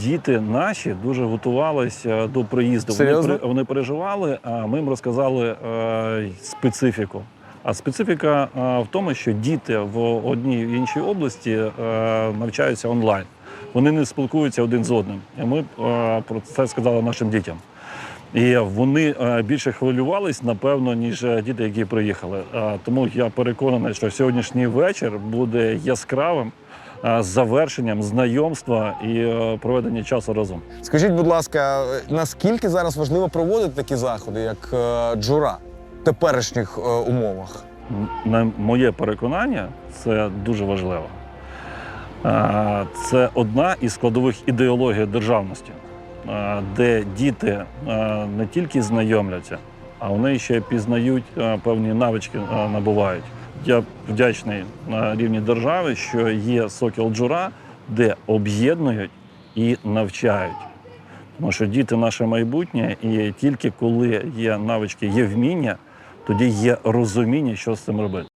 діти наші дуже готувалися до приїзду. Вони, Серйозно? вони переживали, а ми їм розказали е, специфіку. А специфіка е, в тому, що діти в одній іншій області е, навчаються онлайн. Вони не спілкуються один з одним. І ми е, про це сказали нашим дітям. І вони е, більше хвилювались, напевно, ніж е, діти, які приїхали. Е, Тому я переконаний, що сьогоднішній вечір буде яскравим е, завершенням знайомства і е, проведення часу разом. Скажіть, будь ласка, наскільки зараз важливо проводити такі заходи, як е, джура в теперішніх е, умовах? На моє переконання, це дуже важливо. Е, Це одна із складових ідеологій державності, е, де діти е, не тільки знайомляться, а вони ще пізнають е, певні навички е, набувають. Я вдячний на рівні держави, що є сокіл джура, де об'єднують і навчають. Тому що діти наше майбутнє, і тільки коли є навички, є вміння, тоді є розуміння, що з цим робити.